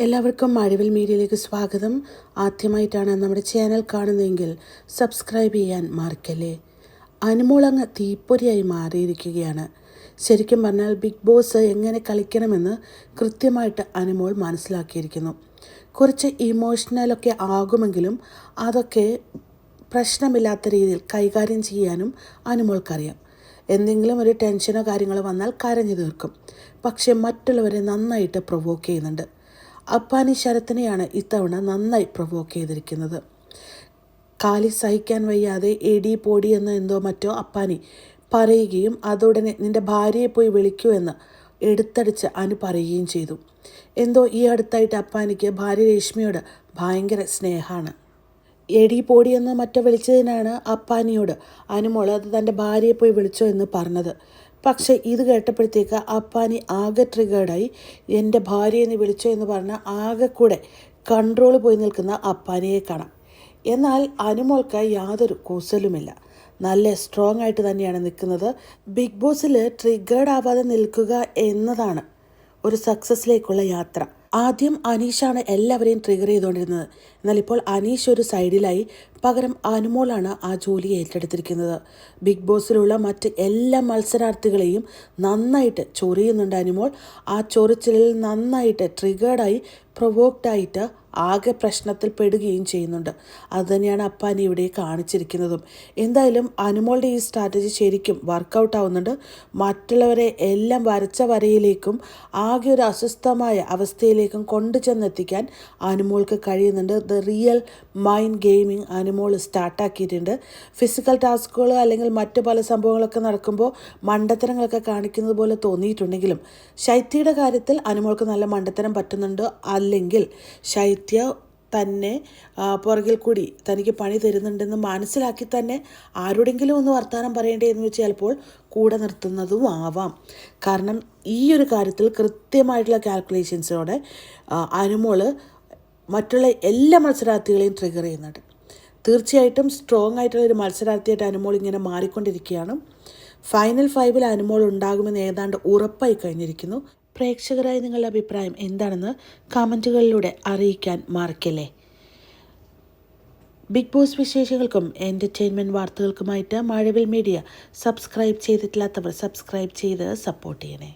എല്ലാവർക്കും മഴവിൽ മീഡിയയിലേക്ക് സ്വാഗതം. ആദ്യമായിട്ടാണ് നമ്മുടെ ചാനൽ കാണുന്നതെങ്കിൽ സബ്സ്ക്രൈബ് ചെയ്യാൻ മറക്കല്ലേ. അനുമോളങ്ങ് തീപ്പൊരിയായി മാറിയിരിക്കുകയാണ്. ശരിക്കും പറഞ്ഞാൽ ബിഗ് ബോസ് എങ്ങനെ കളിക്കണമെന്ന് കൃത്യമായിട്ട് അനുമോൾ മനസ്സിലാക്കിയിരിക്കുന്നു. കുറച്ച് ഇമോഷണലൊക്കെ ആകുമെങ്കിലും അതൊക്കെ പ്രശ്നമില്ലാത്ത രീതിയിൽ കൈകാര്യം ചെയ്യാനും അനുമോൾക്കറിയാം. എന്തെങ്കിലും ഒരു ടെൻഷനോ കാര്യങ്ങളോ വന്നാൽ കരഞ്ഞു തീർക്കും. പക്ഷെ മറ്റുള്ളവരെ നന്നായിട്ട് പ്രൊവോക്ക് ചെയ്യുന്നുണ്ട്. അപ്പാനി ശരത്തിനെയാണ് ഇത്തവണ നന്നായി പ്രൊവോക്ക് ചെയ്തിരിക്കുന്നത്. കാലി സഹിക്കാൻ വയ്യാതെ എടി പോടി എന്നോ എന്തോ മറ്റോ അപ്പാനി പറയുകയും അതോടനെ നിന്റെ ഭാര്യയെ പോയി വിളിക്കൂ എന്ന് എടുത്തടിച്ച് അനു പറയുകയും ചെയ്തു. എന്തോ ഈ അടുത്തായിട്ട് അപ്പാനിക്ക് ഭാര്യ രേഷ്മിയോട് ഭയങ്കര സ്നേഹമാണ്. എടി പോടിയെന്ന് മറ്റോ വിളിച്ചതിനാണ് അപ്പാനിയോട്. അനുമോൾ അത് തന്റെ ഭാര്യയെ പോയി വിളിച്ചോ എന്ന് പറഞ്ഞത്. പക്ഷേ ഇത് കേട്ടപ്പോഴത്തേക്ക് അപ്പാനി ആകെ ട്രിഗേർഡായി എന്റെ ഭാര്യയെന്ന് വിളിച്ചോ എന്ന് പറഞ്ഞ ആകെ കൂടെ കൺട്രോൾ പോയി നിൽക്കുന്ന അപ്പാനിയെ കാണാം. എന്നാൽ അനുമോൾക്ക് യാതൊരു കൂസലുമില്ല. നല്ല സ്ട്രോങ് ആയിട്ട് തന്നെയാണ് നിൽക്കുന്നത്. ബിഗ് ബോസിൽ ട്രിഗേർഡ് ആവാതെ നിൽക്കുക എന്നതാണ് ഒരു സക്സസ്സിലേക്കുള്ള യാത്ര. ആദ്യം അനീഷാണ് എല്ലാവരെയും ട്രിഗർ ചെയ്തുകൊണ്ടിരുന്നത്. എന്നാൽ ഇപ്പോൾ അനീഷ് ഒരു സൈഡിലായി പകരം അനുമോളാണ് ആ ജോലി ഏറ്റെടുത്തിരിക്കുന്നത്. ബിഗ് ബോസിലുള്ള മറ്റ് എല്ലാ മത്സരാർത്ഥികളെയും നന്നായിട്ട് ചൊറിയുന്നുണ്ട് അനുമോൾ. ആ ചൊറിച്ചിലിൽ നന്നായിട്ട് ട്രിഗേർഡായി പ്രൊവോക്ഡായിട്ട് ആകെ പ്രശ്നത്തിൽ പെടുകയും ചെയ്യുന്നുണ്ട്. അതുതന്നെയാണ് അപ്പാനി ഇവിടെ കാണിച്ചിരിക്കുന്നതും. എന്തായാലും അനുമോളുടെ ഈ സ്ട്രാറ്റജി ശരിക്കും വർക്കൗട്ട് ആവുന്നുണ്ട്. മറ്റുള്ളവരെ എല്ലാം വരച്ച വരയിലേക്കും ആകെ ഒരു അസ്വസ്ഥമായ അവസ്ഥയിലേക്കും കൊണ്ടു ചെന്നെത്തിക്കാൻ അനുമോൾക്ക് കഴിയുന്നുണ്ട്. The real mind gaming Anumol സ്റ്റാർട്ടാക്കിയിട്ടുണ്ട് physical ടാസ്കുകൾ അല്ലെങ്കിൽ മറ്റു പല സംഭവങ്ങളൊക്കെ നടക്കുമ്പോൾ മണ്ടത്തരങ്ങളൊക്കെ കാണിക്കുന്നത് പോലെ തോന്നിയിട്ടുണ്ടെങ്കിലും ശൈത്യയുടെ കാര്യത്തിൽ അനുമോൾക്ക് നല്ല മണ്ടത്തരം പറ്റുന്നുണ്ട്. അല്ലെങ്കിൽ ശൈത്യ തന്നെ ആ, പുറകിൽ കൂടി തനിക്ക് പണി തരുന്നുണ്ടെന്ന് മനസ്സിലാക്കി തന്നെ ആരോടെങ്കിലും ഒന്ന് വർത്തമാനം പറയേണ്ടേ എന്ന് വെച്ച് ചിലപ്പോൾ കൂടെ നിർത്തുന്നതും ആവാം. കാരണം ഈ ഒരു കാര്യത്തിൽ കൃത്യമായിട്ടുള്ള കാൽക്കുലേഷൻസോടെ അനുമോൾ മറ്റുള്ള എല്ലാ മത്സരാർത്ഥികളെയും ട്രിഗർ ചെയ്യുന്നുണ്ട്. തീർച്ചയായിട്ടും സ്ട്രോങ് ആയിട്ടുള്ള ഒരു മത്സരാർത്ഥിയായിട്ട് അനുമോൾ ഇങ്ങനെ മാറിക്കൊണ്ടിരിക്കുകയാണ്. ഫൈനൽ ഫൈവിൽ അനുമോൾ ഉണ്ടാകുമെന്ന് ഏതാണ്ട് ഉറപ്പായി കഴിഞ്ഞിരിക്കുന്നു. പ്രേക്ഷകരായ നിങ്ങളുടെ അഭിപ്രായം എന്താണെന്ന് കമന്റുകളിലൂടെ അറിയിക്കാൻ മറക്കല്ലേ. ബിഗ് ബോസ് വിശേഷങ്ങൾക്കും എന്റർടൈൻമെന്റ് വാർത്തകൾക്കുമായിട്ട് മഴവിൽ മീഡിയ സബ്സ്ക്രൈബ് ചെയ്തിട്ടില്ലാത്തവർ സബ്സ്ക്രൈബ് ചെയ്ത് സപ്പോർട്ട് ചെയ്യണേ.